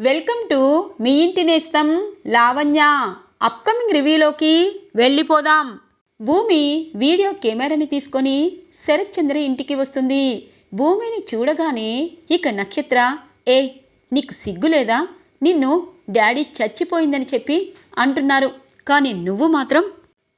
Welcome to me ఇంటి నేస్తం Lavanya. Upcoming రివ్యూలోకి వెళ్ళిపోదాం. భూమి వీడియో కెమెరాని తీసుకొని శరత్చంద్ర ఇంటికి వస్తుంది. భూమిని చూడగానే ఇక నక్షత్ర ఏ నీకు సిగ్గు లేదా? నిన్ను డాడీ చచ్చిపోయిందని చెప్పి అంటున్నారు. కానీ నువ్వు మాత్రం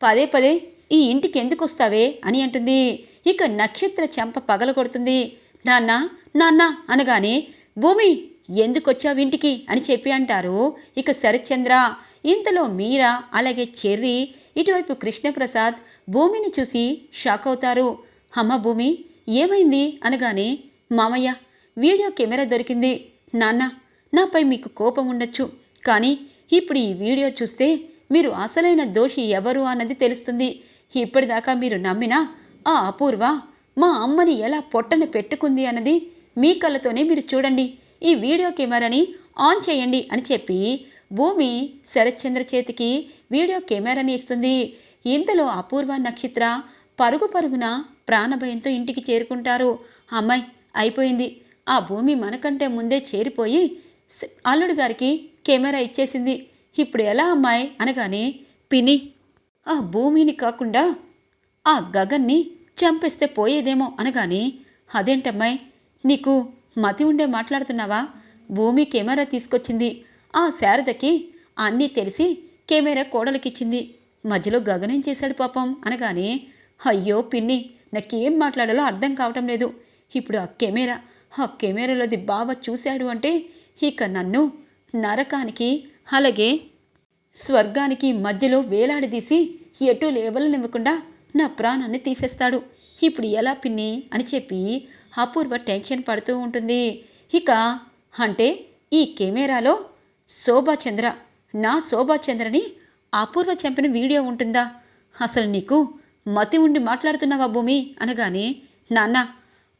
పదే పదే ఈ ఇంటికి ఎందుకు వస్తావే? అని అంటుంది. ఇక నక్షత్ర చెంప పగలగొడుతుంది. నాన్న నాన్న అనగానే భూమి ఎందుకొచ్చావు ఇంటికి అని చెప్పి అంటారు. ఇక శరత్చంద్ర ఇంతలో మీరా అలాగే చెర్రి ఇటువైపు కృష్ణప్రసాద్ భూమిని చూసి షాక్ అవుతారు. అమ్మ భూమి ఏమైంది? అనగానే మామయ్య వీడియో కెమెరా దొరికింది. నాన్న నాపై మీకు కోపం ఉండొచ్చు. కానీ ఇప్పుడు ఈ వీడియో చూస్తే మీరు అసలైన దోషి ఎవరు అన్నది తెలుస్తుంది. ఇప్పటిదాకా మీరు నమ్మినా ఆ అపూర్వ మా అమ్మని ఎలా పొట్టన పెట్టుకుంది అన్నది మీ కళ్ళతోనే మీరు చూడండి. ఈ వీడియో కెమెరాని ఆన్ చేయండి అని చెప్పి భూమి శరత్చంద్ర చేతికి వీడియో కెమెరాని ఇస్తుంది. ఇంతలో అపూర్వ నక్షత్ర పరుగు పరుగున ప్రాణభయంతో ఇంటికి చేరుకుంటారు. అమ్మాయి అయిపోయింది. ఆ భూమి మనకంటే ముందే చేరిపోయి అల్లుడు గారికి కెమెరా ఇచ్చేసింది. ఇప్పుడు ఎలా అమ్మాయి? అనగానే పిని ఆ భూమిని కాకుండా ఆ గగన్ని చంపేస్తే పోయేదేమో అనగానే అదేంటమ్మాయి? నీకు మతి ఉండే మాట్లాడుతున్నావా? భూమి కెమెరా తీసుకొచ్చింది. ఆ శారదకి అన్నీ తెలిసి కెమెరా కోడలికిచ్చింది. మధ్యలో గగనం చేశాడు పాపం అనగానే అయ్యో పిన్ని నాకేం మాట్లాడాలో అర్థం కావటం లేదు. ఇప్పుడు ఆ కెమెరా ఆ కెమెరాలోది బావ చూశాడు అంటే ఇక నన్ను నరకానికి అలాగే స్వర్గానికి మధ్యలో వేలాడదీసి ఎటు లేవలనివ్వకుండా నా ప్రాణాన్ని తీసేస్తాడు. ఇప్పుడు ఎలా పిన్ని? అని చెప్పి అపూర్వ టెన్షన్ పడుతూ ఉంటుంది. ఇక అంటే ఈ కెమెరాలో శోభాచంద్ర. నా శోభాచంద్రని అపూర్వ చంపిన వీడియో ఉంటుందా? అసలు నీకు మతి ఉండి మాట్లాడుతున్నావా భూమి? అనగానే నాన్న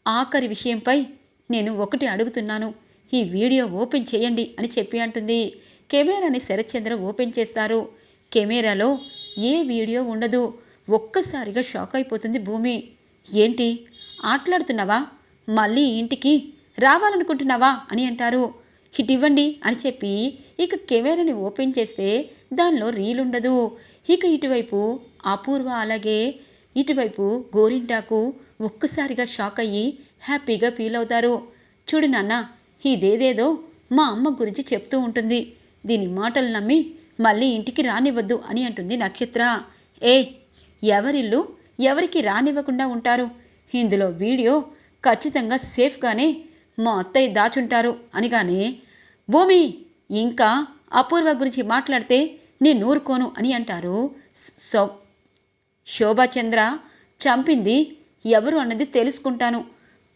ఆఖరి విషయంపై నేను ఒకటి అడుగుతున్నాను. ఈ వీడియో ఓపెన్ చేయండి అని చెప్పి అంటుంది. కెమెరాని శరత్చంద్ర ఓపెన్ చేస్తారు. కెమెరాలో ఏ వీడియో ఉండదు. ఒక్కసారిగా షాక్ అయిపోతుంది భూమి. ఏంటి? ఆట్లాడుతున్నావా? మళ్ళీ ఇంటికి రావాలనుకుంటున్నావా అని అంటారు. ఇటు ఇవ్వండి అని చెప్పి ఇక కెమెరాని ఓపెన్ చేస్తే దానిలో రీల్ ఉండదు ఇక ఇటువైపు అపూర్వ అలాగే ఇటువైపు గోరింటాకు ఒక్కసారిగా షాక్ అయ్యి హ్యాపీగా ఫీల్ అవుతారు. చూడు నాన్న ఇదేదేదో మా అమ్మ గురించి చెప్తూ ఉంటుంది. దీని మాటలు నమ్మి మళ్ళీ ఇంటికి రానివ్వద్దు అని అంటుంది నక్షత్ర. ఏ ఎవరిల్లు ఎవరికి రానివ్వకుండా ఉంటారు? ఇందులో వీడియో ఖచ్చితంగా సేఫ్గానే మా అత్తయ్య దాచుంటారు. అనగానే భూమి ఇంకా అపూర్వ గురించి మాట్లాడితే నేను నూరుకోను అని అంటారు. సో శోభాచంద్ర చంపింది ఎవరు అన్నది తెలుసుకుంటాను.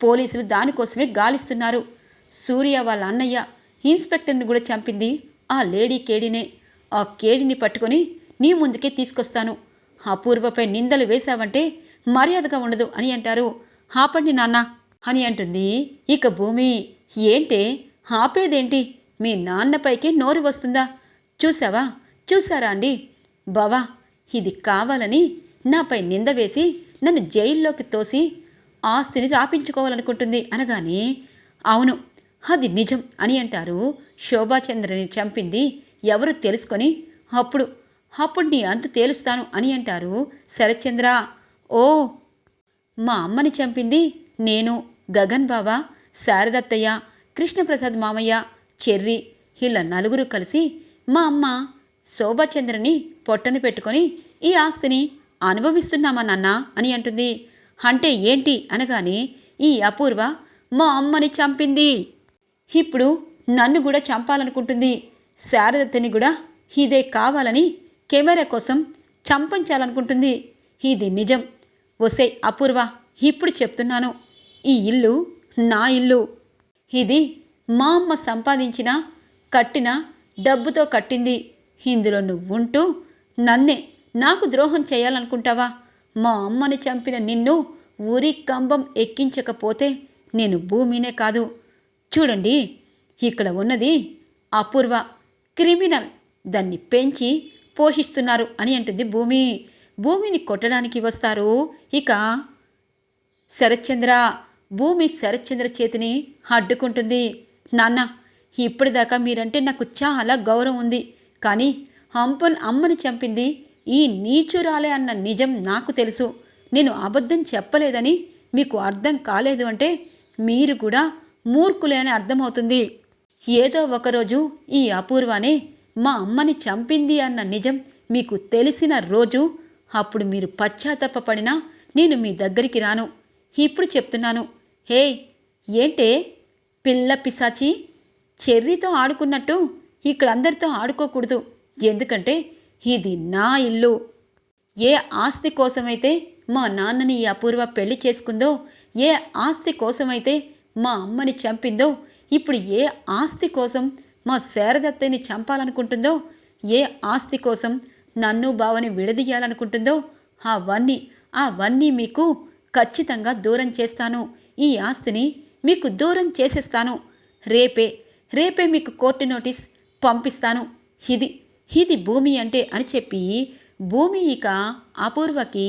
పోలీసులు దానికోసమే గాలిస్తున్నారు. సూర్య వాళ్ళ అన్నయ్య ఇన్స్పెక్టర్ని కూడా చంపింది ఆ లేడీ కేడినే. ఆ కేడిని పట్టుకొని నీ ముందుకే తీసుకొస్తాను. అపూర్వపై నిందలు వేశావంటే మర్యాదగా ఉండదు అని అంటారు. ఆపండి నాన్న అని అంటుంది. ఇక భూమి ఏంటే? ఆపేదేంటి? మీ నాన్నపైకి నోరు వస్తుందా? చూసావా చూసారా అండి? బావా ఇది కావాలని నాపై నింద వేసి నన్ను జైల్లోకి తోసి ఆస్తిని రాపించుకోవాలనుకుంటుంది అనగానే అవును అది నిజం అని అంటారు. శోభాచంద్రని చంపింది ఎవరు తెలుసుకొని? అప్పుడు అప్పుడు నీ అంతు తేలుస్తాను అని అంటారు శరత్చంద్ర. ఓ మా అమ్మని చంపింది నేను గగన్ బాబా శారదత్తయ్య కృష్ణప్రసాద్ మామయ్య చెర్రి ఇలా నలుగురు కలిసి మా అమ్మ శోభాచంద్రని పొట్టని పెట్టుకొని ఈ ఆస్తిని అనుభవిస్తున్నామా నాన్న అని అంటుంది. అంటే ఏంటి అనగానే ఈ అపూర్వ మా అమ్మని చంపింది. ఇప్పుడు నన్ను కూడా చంపాలనుకుంటుంది. శారదత్తని కూడా ఇదే కావాలని కెమెరా కోసం చంపించాలనుకుంటుంది. ఇది నిజం. ఒసే అపూర్వ ఇప్పుడు చెప్తున్నాను. ఈ ఇల్లు నా ఇల్లు. ఇది మా అమ్మ సంపాదించిన కట్టిన డబ్బుతో కట్టింది. ఇందులో నువ్వుంటూ నన్నే నాకు ద్రోహం చేయాలనుకుంటావా? మా అమ్మని చంపిన నిన్ను ఊరి కంబం ఎక్కించకపోతే నేను భూమినే కాదు. చూడండి ఇక్కడ ఉన్నది అపూర్వ క్రిమినల్. దాన్ని పెంచి పోషిస్తున్నారు అని అంటుంది భూమి. భూమిని కొట్టడానికి వస్తారు. ఇక శరత్చంద్ర భూమి శరత్చంద్ర చేతిని అడ్డుకుంటుంది. నాన్న ఇప్పటిదాకా మీరంటే నాకు చాలా గౌరవం ఉంది. కానీ హంపన్ అమ్మని చంపింది ఈ నీచురాలే అన్న నిజం నాకు తెలుసు. నేను అబద్ధం చెప్పలేదని మీకు అర్థం కాలేదు అంటే మీరు కూడా మూర్ఖులే అని అర్థమవుతుంది. ఏదో ఒకరోజు ఈ అపూర్వనే మా అమ్మని చంపింది అన్న నిజం మీకు తెలిసిన రోజు అప్పుడు మీరు పశ్చాత్తాపడినా నేను మీ దగ్గరికి రాను. ఇప్పుడు చెప్తున్నాను. హే ఏంటే? పిల్ల పిశాచి చెర్రీతో ఆడుకున్నట్టు ఇక్కడ అందరితో ఆడుకోకూడదు. ఎందుకంటే ఇది నా ఇల్లు. ఏ ఆస్తి కోసమైతే మా నాన్నని ఈ అపూర్వ పెళ్ళి చేసుకుందో ఏ ఆస్తి కోసమైతే మా అమ్మని చంపిందో ఇప్పుడు ఏ ఆస్తి కోసం మా శారదత్తని చంపాలనుకుంటుందో ఏ ఆస్తి కోసం నన్ను బావని విడదీయాలనుకుంటుందో అవన్నీ అవన్నీ మీకు ఖచ్చితంగా దూరం చేస్తాను. ఈ ఆస్తిని మీకు దూరం చేసేస్తాను. రేపే రేపే మీకు కోర్టు నోటీస్ పంపిస్తాను. ఇది ఇది భూమి అంటే అని చెప్పి భూమి ఇక అపూర్వకి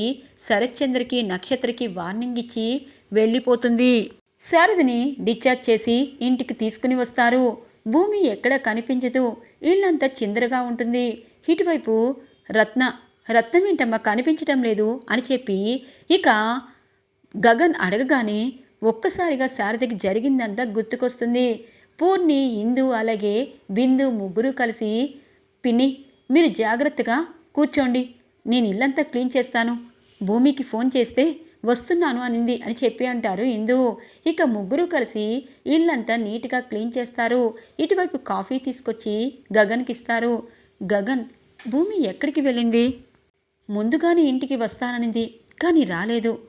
శరత్చంద్రకి నక్షత్రకి వార్నింగ్ ఇచ్చి వెళ్ళిపోతుంది. శారదిని డిశ్చార్జ్ చేసి ఇంటికి తీసుకుని వస్తారు. భూమి ఎక్కడ కనిపించదు. ఇల్లంతా చిందరగా ఉంటుంది. ఇటువైపు రత్న రత్నం ఏంటమ్మా? కనిపించడం లేదు అని చెప్పి ఇక గగన్ అడగగానే ఒక్కసారిగా శారదకి జరిగిందంతా గుర్తుకొస్తుంది. పూర్ణి ఇందు అలాగే బిందు ముగ్గురు కలిసి పిన్ని మీరు జాగ్రత్తగా కూర్చోండి. నేను ఇల్లంతా క్లీన్ చేస్తాను. భూమికి ఫోన్ చేస్తే వస్తున్నాను అనింది అని చెప్పి అంటారు ఇందు. ఇక ముగ్గురు కలిసి ఇల్లంతా నీట్గా క్లీన్ చేస్తారు. ఇటువైపు కాఫీ తీసుకొచ్చి గగన్కి ఇస్తారు గగన్ భూమి ఎక్కడికి వెళ్ళింది? ముందుగానే ఇంటికి వస్తాననింది కానీ రాలేదు.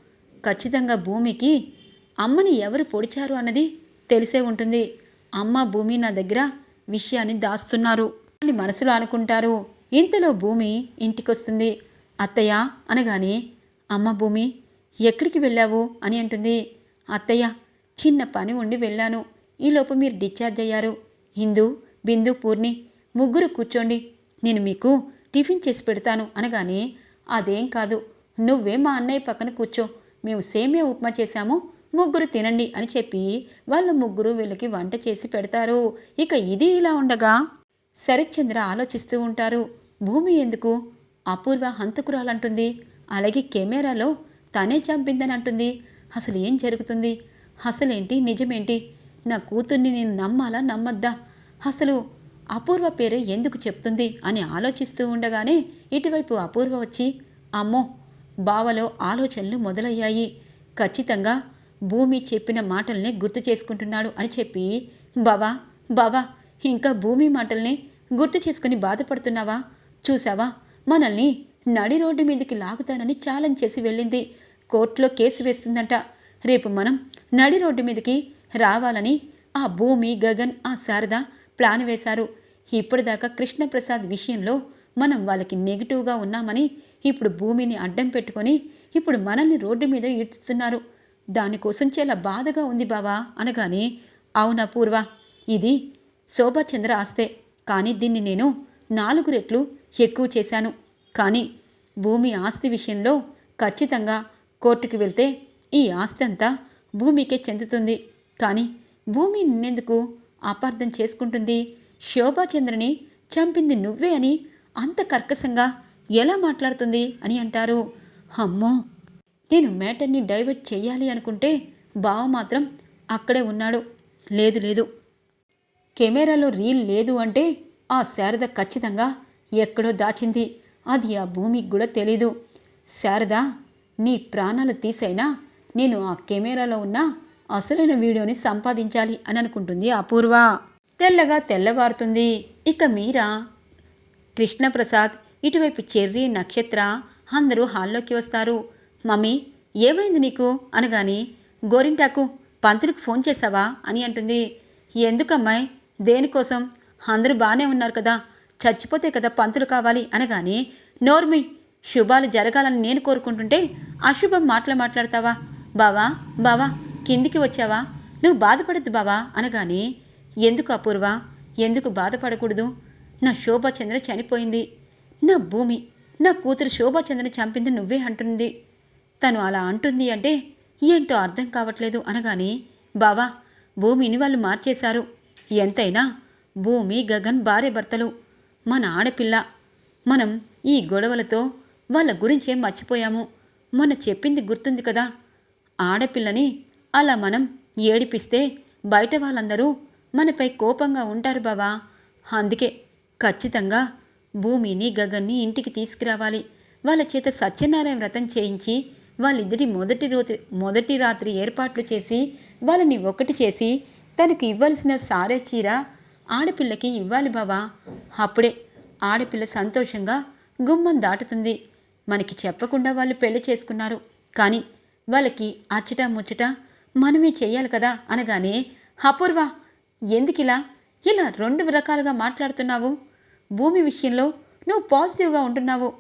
ఖచ్చితంగా భూమికి అమ్మని ఎవరు పొడిచారు అన్నది తెలిసే ఉంటుంది. అమ్మ భూమి నా దగ్గర విషయాన్ని దాస్తున్నారు. అని మనసులో అనుకుంటారు ఇంతలో భూమి ఇంటికొస్తుంది. అత్తయ్య అనగానే అమ్మ భూమి ఎక్కడికి వెళ్ళావు? అని అంటుంది. అత్తయ్య చిన్న పని ఉండి వెళ్ళాను. ఈలోపు మీరు డిశ్చార్జ్ అయ్యారు. హిందూ బిందు పూర్ణి ముగ్గురు కూర్చోండి. నేను మీకు టిఫిన్ చేసి పెడతాను అనగానే అదేం కాదు నువ్వే మా అన్నయ్య పక్కన కూర్చో. మేము సేమియా ఉప్మా చేశాము ముగ్గురు తినండి అని చెప్పి వాళ్ళ ముగ్గురు వీళ్ళకి వంట చేసి పెడతారు. ఇక ఇది ఇలా ఉండగా శరత్చంద్ర ఆలోచిస్తూ ఉంటారు. భూమి ఎందుకు? అపూర్వ హంతకురాలంటుంది. అలాగే కెమెరాలో తనే చంపిందని అంటుంది అసలు ఏం జరుగుతుంది? అసలేంటి? నిజమేంటి? నా కూతుర్ని నేను నమ్మాలా? నమ్మద్దా? అసలు అపూర్వ పేరు ఎందుకు చెప్తుంది అని ఆలోచిస్తూ ఉండగానే ఇటువైపు అపూర్వ వచ్చి అమ్మో బావలో ఆలోచనలు మొదలయ్యాయి. ఖచ్చితంగా భూమి చెప్పిన మాటల్నే గుర్తు చేసుకుంటున్నాడు అని చెప్పి బావా బావా ఇంకా భూమి మాటల్ని గుర్తు చేసుకుని బాధపడుతున్నావా? చూసావా మనల్ని నడి రోడ్డు మీదకి లాగుతానని ఛాలెంజ్ చేసి వెళ్ళింది. కోర్టులో కేసు వేస్తుందంట. రేపు మనం నడి రోడ్డు మీదకి రావాలని ఆ భూమి గగన్ ఆ శారద ప్లాన్ వేశారు. ఇప్పటిదాకా కృష్ణప్రసాద్ విషయంలో మనం వాళ్ళకి నెగిటివ్గా ఉన్నామని ఇప్పుడు భూమిని అడ్డం పెట్టుకొని ఇప్పుడు మనల్ని రోడ్డు మీద ఈడ్చుతున్నారు. దానికోసం చాలా బాధగా ఉంది బావా అనగానే అవునా పూర్వ? ఇది శోభాచంద్ర ఆస్తే. కానీ దీన్ని నేను నాలుగు రెట్లు ఎక్కువ చేశాను. కానీ భూమి ఆస్తి విషయంలో ఖచ్చితంగా కోర్టుకి వెళ్తే ఈ ఆస్తి అంతా భూమికే చెందుతుంది. కానీ భూమి నిన్నెందుకు అపార్థం చేసుకుంటుంది. శోభాచంద్రని చంపింది నువ్వే అని అంత కర్కశంగా ఎలా మాట్లాడుతుంది అని అంటారు. అమ్మో! నేను మ్యాటర్ని డైవర్ట్ చేయాలి అనుకుంటే బావ మాత్రం అక్కడే ఉన్నాడు. లేదు లేదు. కెమెరాలో రీల్ లేదు అంటే ఆ శారద ఖచ్చితంగా ఎక్కడో దాచింది. అది ఆ భూమికి కూడా తెలీదు. శారద నీ ప్రాణాలు తీసైనా నేను ఆ కెమెరాలో ఉన్న అసలైన వీడియోని సంపాదించాలి అని అనుకుంటుంది అపూర్వ. తెల్లగా తెల్లవారుతుంది. ఇక మీరా? కృష్ణప్రసాద్ ఇటువైపు చెర్రి నక్షత్ర అందరూ హాల్లోకి వస్తారు. మమ్మీ ఏమైంది నీకు? అనగాని గోరింటాకు పంతులకు ఫోన్ చేశావా? అని అంటుంది. ఎందుకమ్మాయి? దేనికోసం? అందరూ బాగానే ఉన్నారు కదా. చచ్చిపోతే కదా పంతులు కావాలి అనగానే నోర్మి శుభాలు జరగాలని నేను కోరుకుంటుంటే అశుభం మాటలు మాట్లాడతావా? బావా బావా కిందికి వచ్చావా? నువ్వు బాధపడద్దు బావా అనగానే ఎందుకు అపూర్వ? ఎందుకు బాధపడకూడదు? నా శోభాచంద్ర చనిపోయింది. నా భూమి నా కూతురు శోభాచంద్రని చంపింది నువ్వే అంటుంది. తను అలా అంటుంది అంటే ఏంటో అర్థం కావట్లేదు అనగానే బావా భూమిని వాళ్ళు మార్చేశారు. ఎంతైనా భూమి గగన్ భార్య భర్తలు. మన ఆడపిల్ల. మనం ఈ గొడవలతో వాళ్ళ గురించే మర్చిపోయాము. మొన్న చెప్పింది గుర్తుంది కదా. ఆడపిల్లని అలా మనం ఏడిపిస్తే బయట వాళ్ళందరూ మనపై కోపంగా ఉంటారు బావా. అందుకే ఖచ్చితంగా భూమిని గగన్ని ఇంటికి తీసుకురావాలి. వాళ్ళ చేత సత్యనారాయణ వ్రతం చేయించి వాళ్ళిద్దరి మొదటి రోజు మొదటి రాత్రి ఏర్పాట్లు చేసి వాళ్ళని ఒకటి చేసి తనకు ఇవ్వాల్సిన సారే చీర ఆడపిల్లకి ఇవ్వాలి బావా. అప్పుడే ఆడపిల్ల సంతోషంగా గుమ్మం దాటుతుంది. మనకి చెప్పకుండా వాళ్ళు పెళ్ళి చేసుకున్నారు. కానీ వాళ్ళకి అచ్చట ముచ్చట మనమే చేయాలి కదా? అనగానే అపూర్వ ఎందుకిలా? ఇలా రెండు రకాలుగా మాట్లాడుతున్నావు. భూమి విషయంలో నువ్వు పాజిటివ్గా ఉంటున్నావు.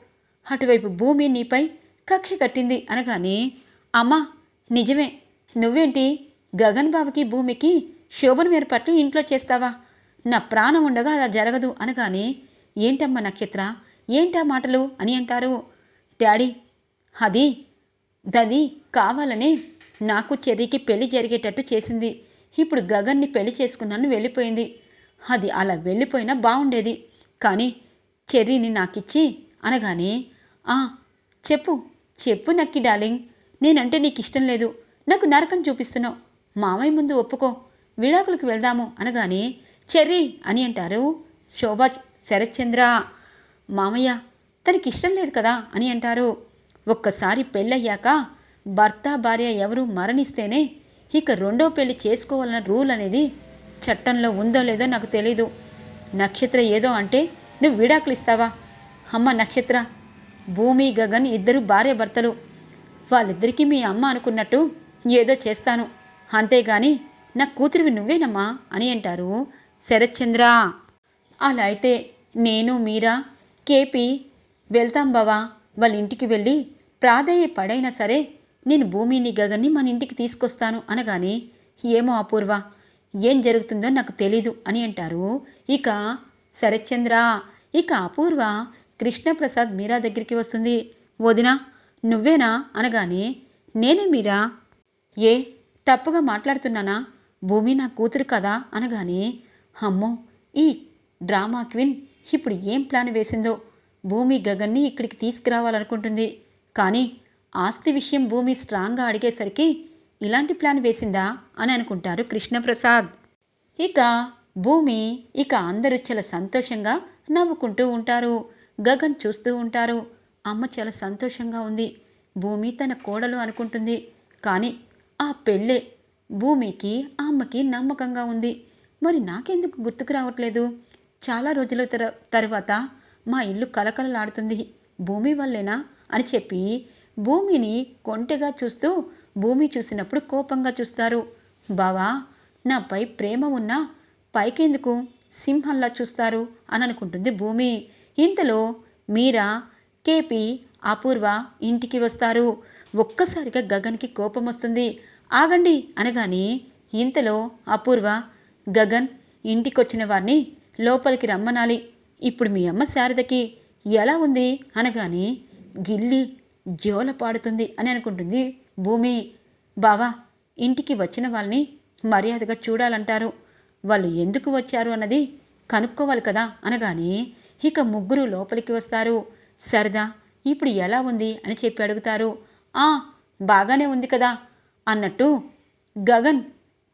అటువైపు భూమి నీపై కక్ష కట్టింది. అనగానే అమ్మా నిజమే. నువ్వేంటి? గగన్ బాబుకి భూమికి శోభను ఏర్పాట్లు ఇంట్లో చేస్తావా? నా ప్రాణం ఉండగా అలా జరగదు. అనగానే ఏంటమ్మా నక్షత్ర? ఏంటా మాటలు? అని అంటారు. డాడీ అది దది కావాలనే నాకు చెర్రీకి పెళ్ళి జరిగేటట్టు చేసింది. ఇప్పుడు గగన్ని పెళ్ళి చేసుకున్నాను వెళ్ళిపోయింది. అది అలా వెళ్ళిపోయినా బాగుండేది కానీ చెర్రీని నాకిచ్చి అనగానే ఆ చెప్పు చెప్పు నక్కి డార్లింగ్. నేనంటే నీకు ఇష్టం లేదు. నాకు నరకం చూపిస్తున్నావు. మామయ్య ముందు ఒప్పుకో. విడాకులకు వెళ్దాము అనగానే చెర్రీ అని అంటారు శోభా శరత్చంద్ర. మామయ్య తనకి ఇష్టం లేదు కదా అని అంటారు. ఒక్కసారి పెళ్ళయ్యాక భర్త భార్య ఎవరు మరణిస్తేనే ఇక రెండో పెళ్ళి చేసుకోవాలన్న రూల్ అనేది చట్టంలో ఉందో లేదో నాకు తెలీదు. నక్షత్ర ఏదో అంటే నువ్వు విడాకులు ఇస్తావా? అమ్మ నక్షత్ర భూమి గగన్ ఇద్దరు భార్య భర్తలు. వాళ్ళిద్దరికీ మీ అమ్మ అనుకున్నట్టు ఏదో చేస్తాను. అంతేగాని నా కూతురివి నువ్వేనమ్మా అని అంటారు శరత్చంద్ర. అలా అయితే నేను మీరా కేపీ వెళ్తాం బావా. వాళ్ళ ఇంటికి వెళ్ళి ప్రాధేయపడైనా సరే నేను భూమిని గగన్ని మన ఇంటికి తీసుకొస్తాను అనగానే ఏమో అపూర్వ ఏం జరుగుతుందో నాకు తెలీదు అని అంటారు. ఇక శరత్చంద్ర ఇక అపూర్వ కృష్ణప్రసాద్ మీరా దగ్గరికి వస్తుంది. వదినా నువ్వేనా? అనగానే నేనే మీరా? ఏ తప్పుగా మాట్లాడుతున్నానా? భూమి నా కూతురు కదా? అనగానే అమ్మో ఈ డ్రామా క్విన్ ఇప్పుడు ఏం ప్లాన్ వేసిందో? భూమి గగన్ని ఇక్కడికి తీసుకురావాలనుకుంటుంది. కానీ ఆస్తి విషయం భూమి స్ట్రాంగ్గా అడిగేసరికి ఇలాంటి ప్లాన్ వేసిందా అని అనుకుంటారు కృష్ణప్రసాద్. ఇక భూమి ఇక అందరూ చాలా సంతోషంగా నవ్వుకుంటూ ఉంటారు. గగన్ చూస్తూ ఉంటారు. అమ్మ చాలా సంతోషంగా ఉంది. భూమి తన కోడలు అనుకుంటుంది. కానీ ఆ పెళ్ళే భూమికి ఆ అమ్మకి నమ్మకంగా ఉంది. మరి నాకెందుకు గుర్తుకు రావట్లేదు? చాలా రోజుల తర తర్వాత మా ఇల్లు కలకలలాడుతుంది భూమి వల్లేనా అని చెప్పి భూమిని కొంటెగా చూస్తూ భూమి చూసినప్పుడు కోపంగా చూస్తారు. బావా నాపై ప్రేమ ఉన్నా పైకెందుకు సింహంలా చూస్తారు అని అనుకుంటుంది భూమి. ఇంతలో మీరా కేపీ అపూర్వ ఇంటికి వస్తారు. ఒక్కసారిగా గగన్కి కోపం వస్తుంది. ఆగండి అనగానే ఇంతలో అపూర్వ గగన్ ఇంటికొచ్చిన వారిని లోపలికి రమ్మనాలి. ఇప్పుడు మీ అమ్మ శారదకి ఎలా ఉంది అనగానే గిల్లి జోల పాడుతుంది అని అనుకుంటుంది. భూమి బావా ఇంటికి వచ్చిన వాళ్ళని మర్యాదగా చూడాలంటారు. వాళ్ళు ఎందుకు వచ్చారు అన్నది కనుక్కోవాలి కదా అనగానే ఇక ముగ్గురు లోపలికి వస్తారు. సరదా ఇప్పుడు ఎలా ఉంది అని చెప్పి అడుగుతారు. ఆ బాగానే ఉంది కదా అన్నట్టు గగన్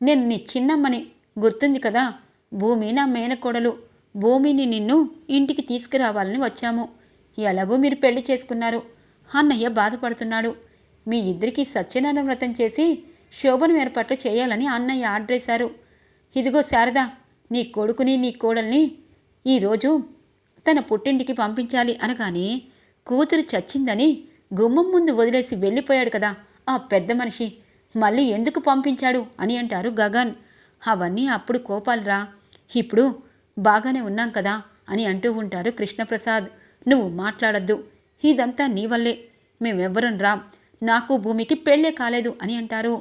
నేను నీ చిన్నమ్మని గుర్తుంది కదా. భూమి నా మేనకోడలు. భూమిని నిన్ను ఇంటికి తీసుకురావాలని వచ్చాము. ఎలాగో మీరు పెళ్ళి చేసుకున్నారు. అన్నయ్య బాధపడుతున్నాడు. మీ ఇద్దరికీ సత్యనారాయణ వ్రతం చేసి శోభనం ఏర్పాట్లు చేయాలని అన్నయ్య ఆర్డర్ వేశారు ఇదిగో శారదా నీ కొడుకుని నీ కోడల్ని ఈరోజు తన పుట్టింటికి పంపించాలి అనగానే కూతురు చచ్చిందని గుమ్మం ముందు వదిలేసి వెళ్ళిపోయాడు కదా ఆ పెద్ద మనిషి. మళ్ళీ ఎందుకు పంపించాడు అని అంటారు గగన్. అవన్నీ అప్పుడు కోపాలురా. ఇప్పుడు బాగానే ఉన్నాం కదా అని అంటూ ఉంటారు కృష్ణప్రసాద్. నువ్వు మాట్లాడద్దు. ఇదంతా నీ వల్లే. మేమెవ్వరం రాం. నాకు భూమికి పెళ్ళే కాలేదు అని అంటారు.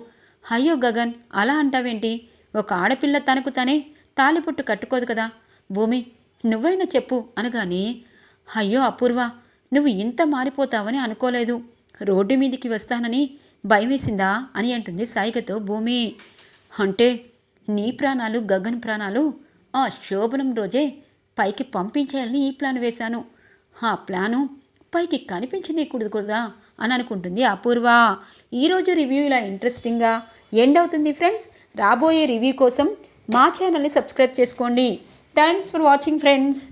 అయ్యో గగన్ అలా అంటావేంటి? ఒక ఆడపిల్ల తనకు తనే తాలిపుట్టు కట్టుకోదు కదా. భూమి నువ్వైనా చెప్పు అనగానే అయ్యో అపూర్వ నువ్వు ఇంత మారిపోతావని అనుకోలేదు. రోడ్డు మీదికి వస్తానని భయమేసిందా అని అంటుంది సాయిగతో భూమి. అంటే నీ ప్రాణాలు గగన్ ప్రాణాలు ఆ శోభనం రోజే పైకి పంపించేయాలని ఈ ప్లాన్ వేశాను. ఆ ప్లాను పైకి కనిపించనీయకూడదు కూడదా అని అనుకుంటుంది అపూర్వ. ఈరోజు రివ్యూ ఇలా ఇంట్రెస్టింగ్గా ఎండ్ అవుతుంది ఫ్రెండ్స్. రాబోయే రివ్యూ కోసం మా ఛానల్ని సబ్స్క్రైబ్ చేసుకోండి. Thanks for watching friends.